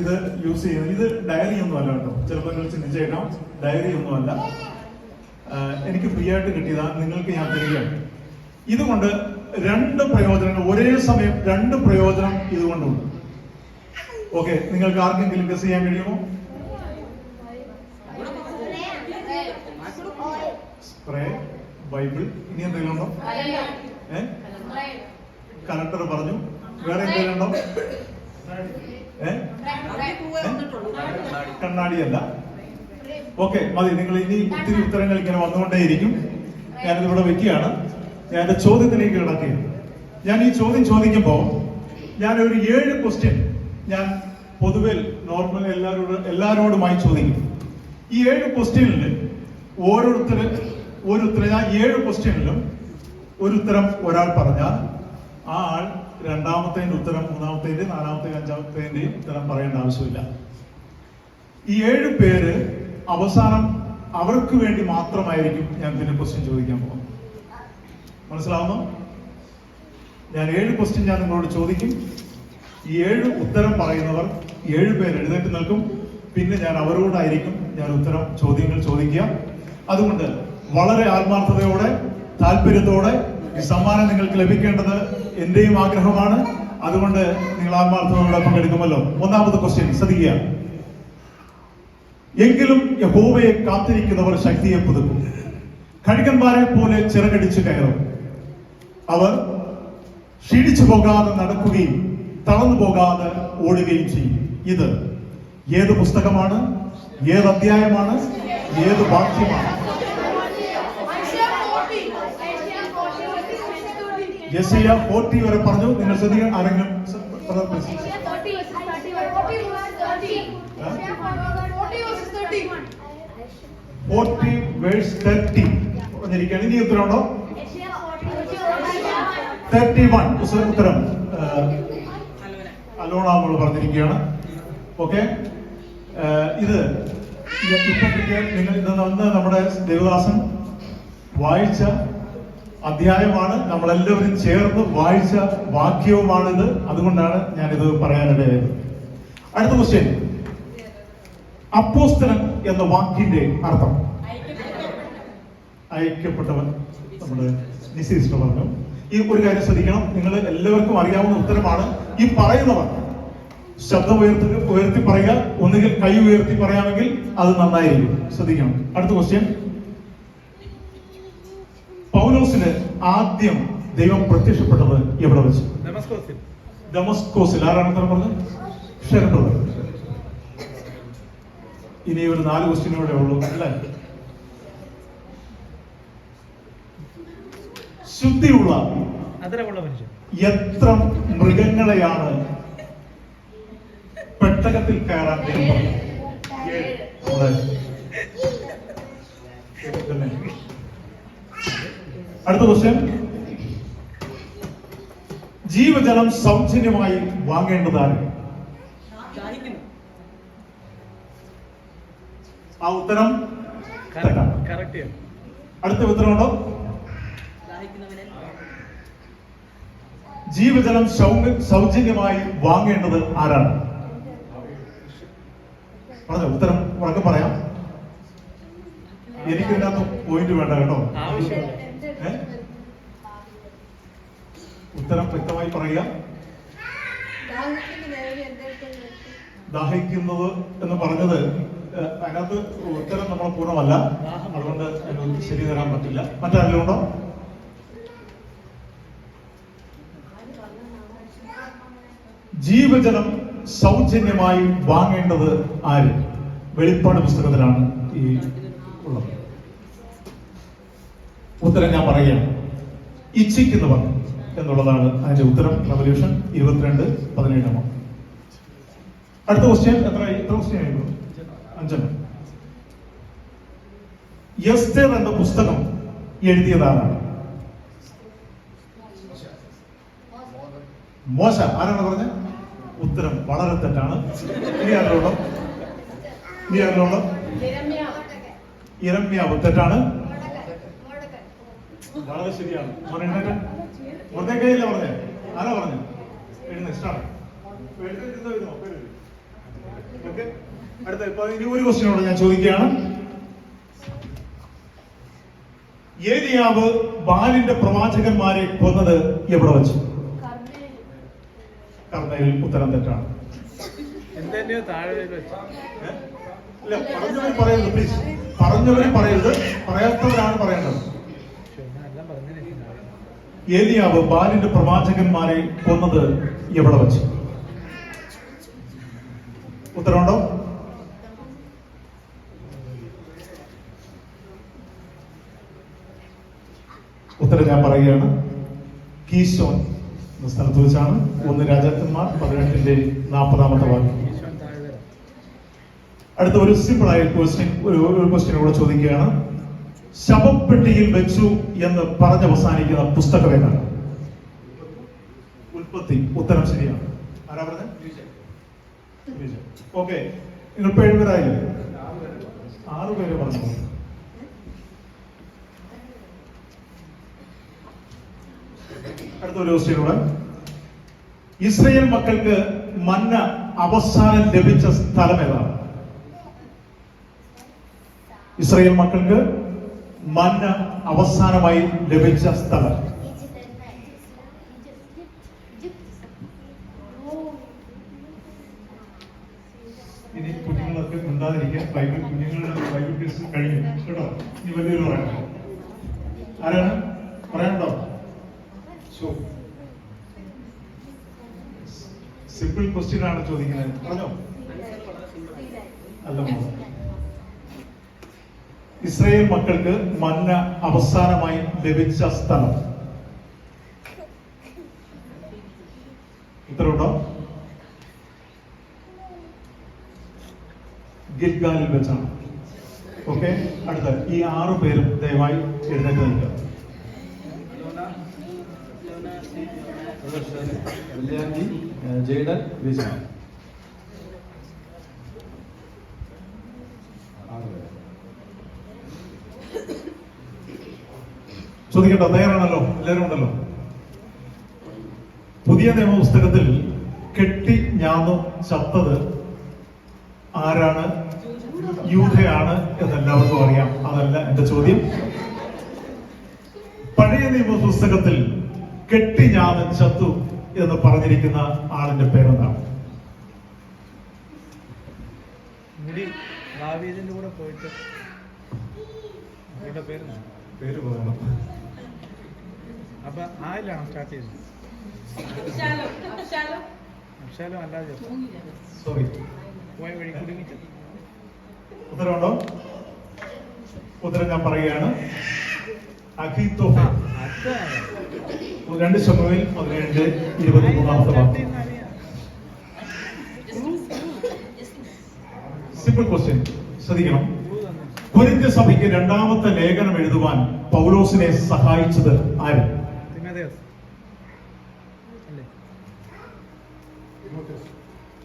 ഇത് യൂസ് ചെയ്യുന്നത്. ഇത് ഡയറി ഒന്നുമല്ല കേട്ടോ. ചിലപ്പോൾ നിങ്ങൾ ചിന്തിച്ചേക്കാം. ഡയറി ഒന്നുമല്ല എനിക്ക് ഫ്രീ ആയിട്ട് കിട്ടിയതാണ് നിങ്ങൾക്ക് ഞാൻ തരികയാണ്. ഇതുകൊണ്ട് രണ്ട് പ്രയോജനങ്ങൾ ഒരേ സമയം രണ്ട് പ്രയോജനം ഇതുകൊണ്ടുണ്ട്. ഓക്കെ നിങ്ങൾക്ക് ആർക്കെങ്കിലും ഗസ് ചെയ്യാൻ കഴിയുമോ? സ്പ്രേ ബൈബിൾ ഇനി എന്തെങ്കിലും ഉണ്ടോ? ഏ? കലക്ടർ പറഞ്ഞു. വേറെ എന്തെങ്കിലും ഉണ്ടോ? കണ്ണാടിയല്ല. ഓക്കെ മതി നിങ്ങൾ ഇനി ഒത്തിരി ഉത്തരങ്ങൾ ഇങ്ങനെ വന്നുകൊണ്ടേയിരിക്കും. ഞാനിത് ഇവിടെ വെക്കുകയാണ്. ഞാൻ എന്റെ ചോദ്യത്തിലേക്ക് കിടക്കുകയാണ്. ഞാൻ ഈ ചോദ്യം ചോദിക്കുമ്പോൾ ഞാൻ ഒരു ഏഴ് ക്വസ്റ്റ്യൻ ഞാൻ പൊതുവെ നോർമൽ എല്ലാവരോടും എല്ലാവരോടുമായി ചോദിക്കും. ഈ ഏഴ് ക്വസ്റ്റ്യനിൽ ഓരോരുത്തർ ഒരു ഉത്തരം ഞാൻ ഏഴ് ക്വസ്റ്റ്യനിലും ഒരു ഉത്തരം ഒരാൾ പറഞ്ഞാൽ ആ ആൾ രണ്ടാമത്തേന്റെ ഉത്തരം മൂന്നാമത്തേന്റെ നാലാമത്തെ അഞ്ചാമത്തേന്റെ ഉത്തരം പറയേണ്ട ആവശ്യമില്ല. ഈ ഏഴ് പേര് അവസാനം അവർക്ക് വേണ്ടി മാത്രമായിരിക്കും ഞാൻ പിന്നെ ക്വസ്റ്റ്യൻ ചോദിക്കാൻ പോകുന്നത്. മനസ്സിലാവുന്നു? ഞാൻ ഏഴ് ക്വസ്റ്റ്യൻ ഞാൻ നിങ്ങളോട് ചോദിക്കും. ഈ ഏഴ് ഉത്തരം പറയുന്നവർ ഏഴ് പേര് എഴുന്നേറ്റ് നിൽക്കും. പിന്നെ ഞാൻ അവരോടായിരിക്കും ഞാൻ ഉത്തരം ചോദ്യങ്ങൾ ചോദിക്കുക. അതുകൊണ്ട് വളരെ ആത്മാർത്ഥതയോടെ താല്പര്യത്തോടെ ഈ സമ്മാനം നിങ്ങൾക്ക് ലഭിക്കേണ്ടത് എന്റെയും ആഗ്രഹമാണ്. അതുകൊണ്ട് നിങ്ങൾ ആത്മാർത്ഥതയോടെ പങ്കെടുക്കുമല്ലോ. ഒന്നാമത്തെ ക്വസ്റ്റ്യൻ ശ്രദ്ധിക്കുക. എങ്കിലും യഹോവയെ കാത്തിരിക്കുന്നവർ ശക്തിയെ പുതുക്കും. കഴുകന്മാരെ പോലെ ചിറകടിച്ചു കയറും. അവർ ക്ഷീണിച്ചു പോകാതെ നടക്കുകയും തളർന്നു പോകാതെ ഓടുകയും ചെയ്യും. ഇത് ഏത് പുസ്തകമാണ്? ഏത് അധ്യായമാണ്? ഏത് വാക്യമാണ്? യസിയ ഫോർട്ടി വരെ പറഞ്ഞു. നിങ്ങൾ ശ്രദ്ധിക്കാൻ ആരെങ്കിലും brother, please. Forty versus thirty. പറഞ്ഞിരിക്കുകയാണ് ഇനി ഉത്തരമുണ്ടോ തേർട്ടി വൺ. ഉത്തരം അലോണ നമ്മൾ പറഞ്ഞിരിക്കുകയാണ്. ഓക്കെ? ഇത് ഇപ്പൊ കിട്ടിയ നിങ്ങൾ ഇത് വന്ന് നമ്മുടെ ദേവദാസൻ വായിച്ച അധ്യായമാണ്. നമ്മളെല്ലാവരും ചേർന്ന് വായിച്ച വാക്യവുമാണിത്. അതുകൊണ്ടാണ് ഞാനിത് പറയാനിടയായത്. അടുത്ത ക്വസ്റ്റ്യൻ അപ്പോസ്തലൻ എന്ന വാക്കിന്റെ അർത്ഥം. അയക്കപ്പെട്ടവൻ. നമ്മുടെ നിശ്ചയിച്ചിട്ട് പറഞ്ഞു. ഈ ഒരു കാര്യം ശ്രദ്ധിക്കണം. നിങ്ങൾ എല്ലാവർക്കും അറിയാവുന്ന ഉത്തരമാണ്. ഈ പറയുന്നവർ ശബ്ദം ഉയർത്തി ഉയർത്തി പറയുക ഒന്നുകിൽ കൈ ഉയർത്തി പറയാമെങ്കിൽ അത് നന്നായിരിക്കും. ശ്രദ്ധിക്കണം. അടുത്ത ക്വസ്റ്റ്യൻ പൗലോസിന് ആദ്യം ദൈവം പ്രത്യക്ഷപ്പെട്ടത് എവിടെ വെച്ച്? ഡെമസ്കോസിൽ ആരാണ് ഉത്തരം പറഞ്ഞത്? ഇനി ഒരു നാല് ക്വസ്റ്റ്യൻ കൂടെ ഉള്ളൂ അല്ലേ? ശുദ്ധിയുള്ള എത്ര മൃഗങ്ങളെയാണ് പെട്ടകത്തിൽ കയറാൻ ദൈവം പറഞ്ഞത്? അടുത്ത ക്വസ്റ്റ്യൻ ജീവജലം സൗജന്യമായി വാങ്ങേണ്ടതാണ്. ആ ഉത്തരം അടുത്ത ഉത്തരമുണ്ടോ ജീവജലം സൗജന്യമായി വാങ്ങേണ്ടത് ആരാണ്? പറഞ്ഞോ ഉത്തരം ഉറക്കെ പറയാം. എനിക്കില്ലാത്ത പോയിന്റ് വേണ്ട കേട്ടോ ആവശ്യം. ഏ? ഉത്തരം വ്യക്തമായി പറയുക. ദാഹിക്കുന്നത് എന്ന് പറഞ്ഞത് അതിനകത്ത് ഉത്തരം നമ്മൾ പൂർണമല്ല. അതുകൊണ്ട് അതിനൊന്നും ശരി തരാൻ പറ്റില്ല. മറ്റാരെങ്കിലും ഉണ്ടോ? ജീവജലം സൗജന്യമായി വാങ്ങേണ്ടത് ആര്? വെളിപ്പാട് പുസ്തകത്തിലാണ് ഈ ഉള്ളത്. ഉത്തരം ഞാൻ പറയുക ഇച്ഛിക്കുന്നവർ. എന്നുള്ളതാണ് അതിന്റെ ഉത്തരം. റവല്യൂഷൻ ഇരുപത്തിരണ്ട് പതിനേഴാമോ അടുത്ത ക്വസ്റ്റ്യൻ എത്ര എത്ര ക്വസ്റ്റ്യൻ ആയിരുന്നു? അഞ്ചെണ്ണം. എസ്തർ എന്ന പുസ്തകം എഴുതിയതാരാണ് മോശ. ആരാണ് പറഞ്ഞത്? ഉത്തരം വളരെ തെറ്റാണ്. ഇനി ആരോളം ഇനി ആരോളം ഇരമ്യാവ്. തെറ്റാണ്. വളരെ ശരിയാണ്. മുറുകൈയില്ല പറഞ്ഞേ. ആരാ പറഞ്ഞു? എഴുന്ന ഇഷ്ടമാണ് അടുത്ത ഇപ്പൊ ഇനി ഒരു ക്വസ്റ്റ്യനോട് ഞാൻ ചോദിക്കുകയാണ്. ഏലിയാവ് ബാലിന്റെ പ്രവാചകന്മാരെ കൊന്നത് എവിടെ വെച്ച്? കർണയിൽ. ഉത്തരം തെറ്റാണ്. പറഞ്ഞവരും പറയരുത് പ്ലീസ് പറഞ്ഞവരും പറയരുത്. പറയാത്തവരാണ് പറയേണ്ടത്. ഏലിയാവ് ബാലിന്റെ പ്രവാചകന്മാരെ കൊന്നത് എവിടെ വെച്ച്? ഉത്തരവുണ്ടോ? ഉത്തരം ഞാൻ പറയുകയാണ്. കീശോൻ എന്ന സ്ഥലത്ത് വെച്ചാണ് ഒന്ന് രാജാക്കന്മാർ പതിനെട്ടിന്റെ നാൽപ്പതാമത്തെ വാക്യം. അടുത്ത ഒരു സിമ്പിൾ ആയ ക്വസ്റ്റ്യൻ ഒരു ക്വസ്റ്റ്യൻ കൂടെ ചോദിക്കുകയാണ്. ശവപ്പെട്ടിയിൽ വെച്ചു എന്ന് പറഞ്ഞ് അവസാനിക്കുന്ന പുസ്തകം ഏതാണ്? ഉൽപ്പത്തി. ഉത്തരം ശരിയാണ്. ആരാ പറഞ്ഞത് ഓക്കെ. നിങ്ങൾ ഇപ്പൊ ഏഴുപേരായില്ലേ ആറ് പേര് പറഞ്ഞു. അടുത്ത ഒരു ക്വസ്റ്റ്യൻ കൂടെ ഇസ്രയേൽ മക്കൾക്ക് മന്ന അവസാനം ലഭിച്ച സ്ഥലം ഏതാണ്? ഇസ്രയേൽ മക്കൾക്ക് മന്ന അവസാനമായി ലഭിച്ച സ്ഥലം. ഇനി കുഞ്ഞുങ്ങളൊക്കെ ഉണ്ടാതിരിക്കാൻ ബൈബിൾ കുഞ്ഞുങ്ങളുടെ ബൈബിൾ ക്വിസ് കഴിഞ്ഞു. കേട്ടോ? ഇനി വലിയൊരു പറയണം ആരാണ്? പറയാനുണ്ടോ? സിമ്പിൾ ക്വസ്റ്റ്യൻ ആണ് ചോദിക്കുന്നത്? പറഞ്ഞോ. അല്ല മോളെ. ഇസ്രയേൽ മക്കൾക്ക് മന്ന അവസാനമായി ലഭിച്ച സ്ഥലം. ഉത്തരവുണ്ടോ ഗിൽഗാലിൽ വെച്ചാണ്. ഓക്കെ അടുത്ത. ഈ ആറു പേരും ദയവായി എഴുന്നേറ്റ് നിൽക്കുക. ജയ്ഡൻ വിജയ. ചോദിക്കട്ടോ തയ്യാറാണല്ലോ എല്ലാവരും ഉണ്ടല്ലോ. പുതിയ നിയമ പുസ്തകത്തിൽ കെട്ടി ഞാന്നു ചത്തത് ആരാണ്? യൂഥയാണ് എന്നെല്ലാവർക്കും അറിയാം. അതല്ല എന്റെ ചോദ്യം. പഴയ നിയമ പുസ്തകത്തിൽ കെട്ടി ഞാന്ന് ചത്തു എന്ന് പറഞ്ഞിരിക്കുന്ന ആളിന്റെ പേരെന്താണ്? കൂടെ പോയിട്ട്. പേര് പറയണം. അപ്പൊ ആരിലാണ് സ്റ്റാർട്ട് ചെയ്തത് അക്ഷാലും അല്ലാതെ. സോറി പോയ വഴി കുടുങ്ങിച്ചു? ഉത്തരവുണ്ടോ? ഉത്തരം ഞാൻ പറയുകയാണ്. അഖിത്തോഫെ രണ്ട് ശമുവേൽ പതിനേഴ് ഇരുപത്തി മൂന്നാമത്തെ വാക്യം സിമ്പിൾ ക്വസ്റ്റ്യൻ ശ്രദ്ധിക്കണം. കൊരിന്ത്യ സഭയ്ക്ക് രണ്ടാമത്തെ ലേഖനം എഴുതുവാൻ പൗലോസിനെ സഹായിച്ചത് ആര് അല്ലേ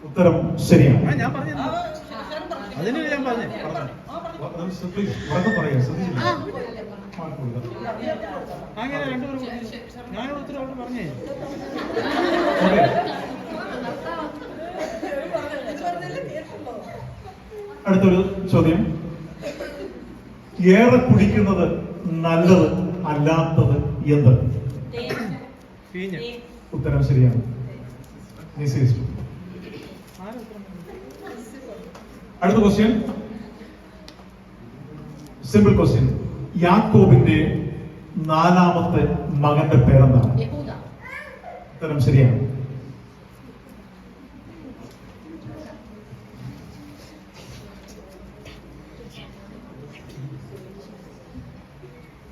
ഉത്തരം ശരിയാണ്. ഞാൻ പറഞ്ഞു അതിന് ഞാൻ പറഞ്ഞു. അങ്ങനെ രണ്ടുപേരും ഞാൻ ഉത്തരം അവിടെ പറഞ്ഞേ. അടുത്തൊരു ചോദ്യം. ഏറെ കുടിക്കുന്നത് നല്ലത് അല്ലാത്തത് എന്ത്? പീഞ്ഞ്. ഉത്തരം ശരിയാണ് നിശ്ചയിച്ചു ആരും ഉത്തരം പറഞ്ഞു? അടുത്ത ക്വസ്റ്റ്യൻ സിമ്പിൾ ക്വസ്റ്റ്യൻ യാക്കോബിന്റെ നാലാമത്തെ മകന്റെ പേരെന്താണ്? ഉത്തരം ശരിയാണ്.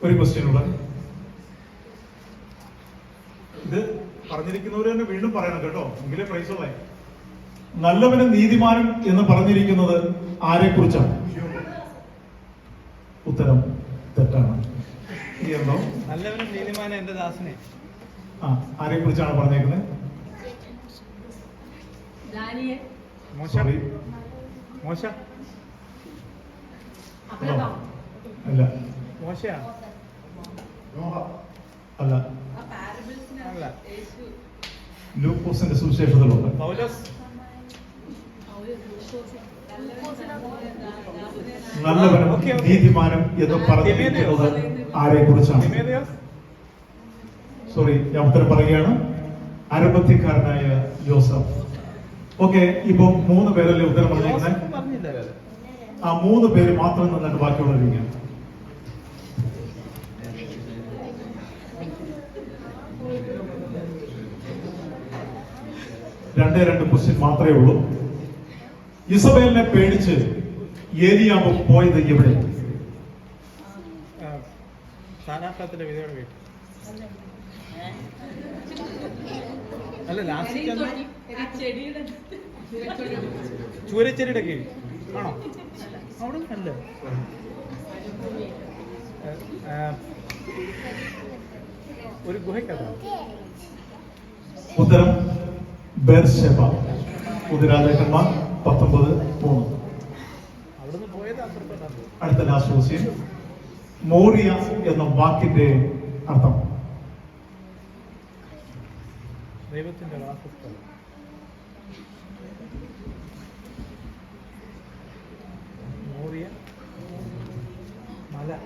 ഒരു ക്വസ്റ്റ്യൻ ഉള്ളത് ഇത് പറഞ്ഞിരിക്കുന്നവർ തന്നെ വീണ്ടും പറയണം കേട്ടോ. എങ്കിലേ പ്രൈസ് ഉള്ളേ നല്ലവനും നീതിമാനും എന്ന് പറഞ്ഞിരിക്കുന്നത് ആരെ കുറിച്ചാണ് ഉത്തരം തെറ്റാണ്. എന്തോ? നല്ലവനും നീതിമാന എന്റെ ദാസനെ. ആ ആരെ കുറിച്ചാണ് പറഞ്ഞേക്കുന്നത് അല്ല. മോശയാ അല്ല. ലൂക്കോസിന്റെ സുവിശേഷത്തിലുണ്ട്. നല്ലവനും ഓക്കേ. എന്ന് പറഞ്ഞിരിക്കുന്നത് ആരെ കുറിച്ചാണ് സോറി ഞാൻ ഉത്തരം പറയുകയാണ്. അരബത്തിക്കാരനായ ജോസഫ്. ഓക്കെ ഇപ്പൊ മൂന്ന് പേരല്ലേ ഉത്തരം പറഞ്ഞിരിക്കുന്നത്? ആ മൂന്ന് പേര് മാത്രം നിന്നിട്ട് ബാക്കിയുള്ളവരിക്കാം രണ്ടേ രണ്ട് ക്വസ്റ്റ്യൻ മാത്രമേ ഉള്ളൂ. ഇസബേലിനെ പേടിച്ച് ഏലിയാവ് പോയത് എവിടെ? ചൂരച്ചെടിയുടെ കീഴിൽ. ആണോ? അവിടെ അല്ല ഒരു ഗുഹയ്ക്കകത്താണ് ഉത്തരം ബെർഷെബ ഉദരാജാക്കന്മാർ പത്തൊമ്പത് മൂന്ന്. അടുത്ത ലാസ്റ്റ് ക്വസ്റ്റ്യൻ മോറിയ എന്ന വാക്കിന്റെ അർത്ഥം. ദൈവത്തിന്റെ വാസസ്ഥലം മോറിയ. മല.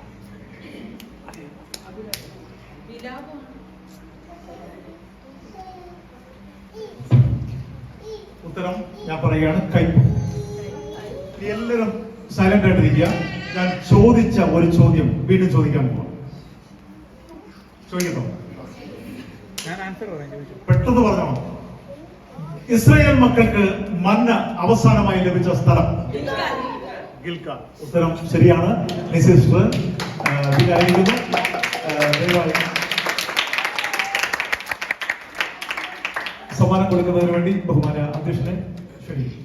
ഉത്തരം ഞാൻ പറയുകയാണ് കയ്പ് എല്ലാവരും സൈലന്റ് ആയിട്ടിരിക്കുക ഞാൻ ചോദിച്ച ഒരു ചോദ്യം വീണ്ടും ചോദിക്കാൻ പോവാം. ചോദിക്കട്ടോ. പെട്ടെന്ന് പറഞ്ഞോ. ഇസ്രായേൽ മക്കൾക്ക് മന്ന അവസാനമായി ലഭിച്ച സ്ഥലം? ഉത്തരം ശരിയാണ്. മിസ്സിസ് സമ്മാനം കൊടുക്കുന്നതിന് വേണ്ടി ബഹുമാന അധ്യക്ഷനെ ക്ഷണിക്കും.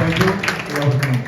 Thank you.